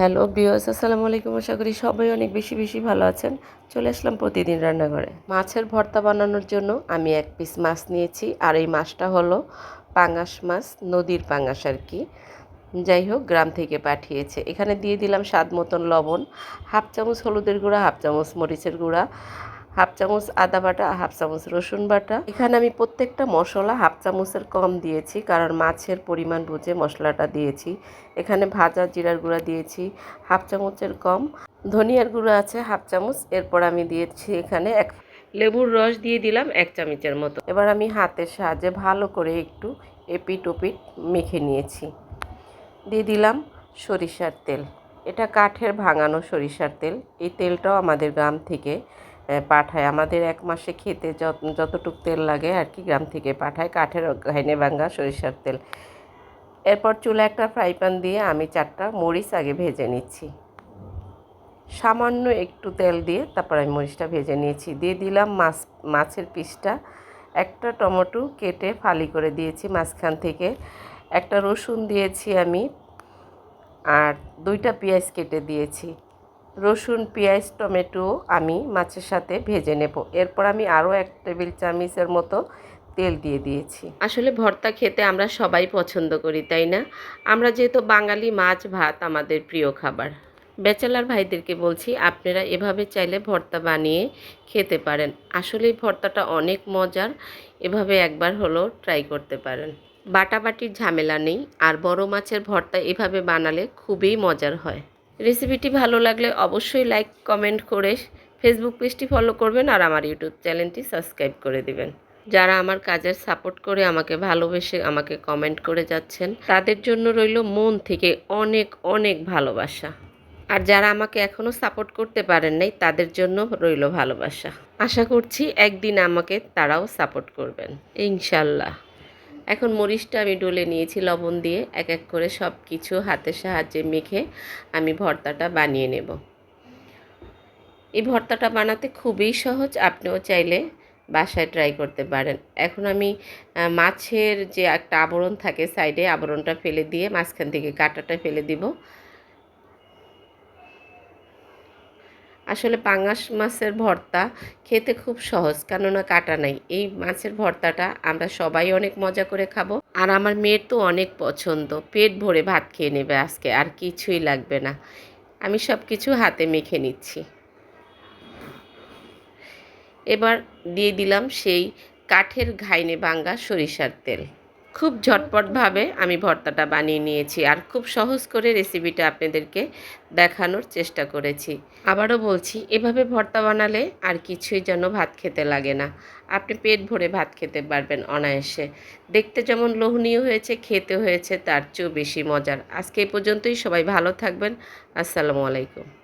Hello বিওস আসসালামু আলাইকুম। আশা করি সবাই অনেক বেশি বেশি ভালো আছেন। চলে আসলাম প্রতিদিন রান্নাঘরে। মাছের ভর্তা বানানোর জন্য আমি এক পিস মাছ নিয়েছি। আর এই মাছটা হলো পাঙাশ মাছ, নদীর পাঙাশ আর কি। যাই হোক, গ্রাম থেকে পাঠিয়েছে। এখানে দিয়ে দিলাম স্বাদ মতন লবণ, হাফ চামচ হলুদের গুঁড়া, হাফ চামচ মরিচের গুঁড়া। হাফ চামচ আদা বাটা, হাফ চামচ রসুন বাটা। এখানে আমি প্রত্যেকটা মশলা হাফ চামচের কম দিয়েছি, কারণ মাছের পরিমাণ বুঝে মশলাটা দিয়েছি। এখানে ভাজা জিরার গুঁড়া দিয়েছি, হাফ চামচের কম। ধনিয়ার গুঁড়া আছে হাফ চামচ, এরপর আমি দিয়েছি এখানে এক লেবুর রস দিয়ে দিলাম এক চামচের মতো। এবার আমি হাতের সাহায্যে ভালো করে একটু এপিট ওপিট মেখে নিয়েছি। দিয়ে দিলাম সরিষার তেল। এটা কাঠের ভাঙানো সরিষার তেল। এই তেলটাও আমাদের গ্রাম থেকে পাঠায়। আমাদের এক মাসে খেতে যত, যতটুক তেল লাগে আর কি গ্রাম থেকে পাঠায়। কাঠের ঘাইনে ভাঙ্গা সরিষার তেল। এরপর চুলা একটা ফ্রাই প্যান দিয়ে আমি চারটা মরিচ আগে ভেজে নিচ্ছি। সামান্য একটু তেল দিয়ে তারপর আমি মরিচটা ভেজে নিয়েছি। দিয়ে দিলাম মাছ, মাছের পিসটা। একটা টমেটো কেটে ফালি করে দিয়েছি মাঝখান থেকে। একটা রসুন দিয়েছি আমি। আর দুইটা পেঁয়াজ কেটে দিয়েছি। রসুন, পেঁয়াজ, টমেটো আমি মাছের সাথে ভেজে নেব। এরপর আমি আরও এক টেবিল চামচের মতো তেল দিয়ে দিয়েছি। আসলে ভর্তা খেতে আমরা সবাই পছন্দ করি, তাই না? আমরা যেহেতু বাঙালি মাছ, ভাত আমাদের প্রিয় খাবার। ব্যাচেলার ভাইদেরকে বলছি, আপনারা এভাবে চাইলে ভর্তা বানিয়ে খেতে পারেন। আসলে ভর্তাটা অনেক মজার, এভাবে একবার হলো ট্রাই করতে পারেন। বাটাবাটির ঝামেলা নেই, আর বড় মাছের ভর্তা এভাবে বানালে খুবই মজার হয়। রেসিপিটি ভালো লাগলে অবশ্যই লাইক কমেন্ট করে ফেসবুক পেজটি ফলো করবেন আর আমার ইউটিউব চ্যানেলটি সাবস্ক্রাইব করে দিবেন। যারা আমার কাজের সাপোর্ট করে আমাকে ভালোবেসে আমাকে কমেন্ট করে যাচ্ছেন, তাদের জন্য রইল মন থেকে অনেক অনেক ভালোবাসা। আর যারা আমাকে এখনও সাপোর্ট করতে পারেন নাই, তাদের জন্য রইল ভালোবাসা। আশা করছি একদিন আমাকে তারাও সাপোর্ট করবেন। ইনশাল্লাহ। এখন মরিচটা আমি ডলে নিয়েছি, লবণ দিয়ে এক এক করে সব কিছু হাতের সাহায্যে মেখে আমি ভর্তাটা বানিয়ে নেব। এই ভর্তাটা বানাতে খুবই সহজ, আপনিও চাইলে বাসায় ট্রাই করতে পারেন। এখন আমি মাছের যে একটা আবরণ থাকে সাইডে আবরণটা ফেলে দিয়ে মাঝখান থেকে কাঁটাটা ফেলে দিব। আসলে পাঙাশ মাছের ভর্তা খেতে খুব সহজ, কেননা কাটা নাই। এই মাছের ভর্তাটা আমরা সবাই অনেক মজা করে খাব। আর আমার মেয়ের তো অনেক পছন্দ, পেট ভরে ভাত খেয়ে নেবে আজকে, আর কিছুই লাগবে না। আমি সব কিছু হাতে মেখে নিচ্ছি। এবার দিয়ে দিলাম সেই কাঠের ঘাইনে ভাঙ্গা সরিষার তেল। খুব ঝটপটভাবে আমি ভর্তাটা বানিয়ে নিয়েছি আর খুব সহজ করে রেসিপিটা আপনাদেরকে দেখানোর চেষ্টা করেছি। আবারও বলছি, এভাবে ভর্তা বানালে আর কিছুই যেন ভাত খেতে লাগে না। আপনি পেট ভরে ভাত খেতে পারবেন অনায়াসে। দেখতে যেমন লোহনীয় হয়েছে, খেতে হয়েছে, তার চেয়েও বেশি মজার। আজকে এই পর্যন্তই, সবাই ভালো থাকবেন। আসসালামু আলাইকুম।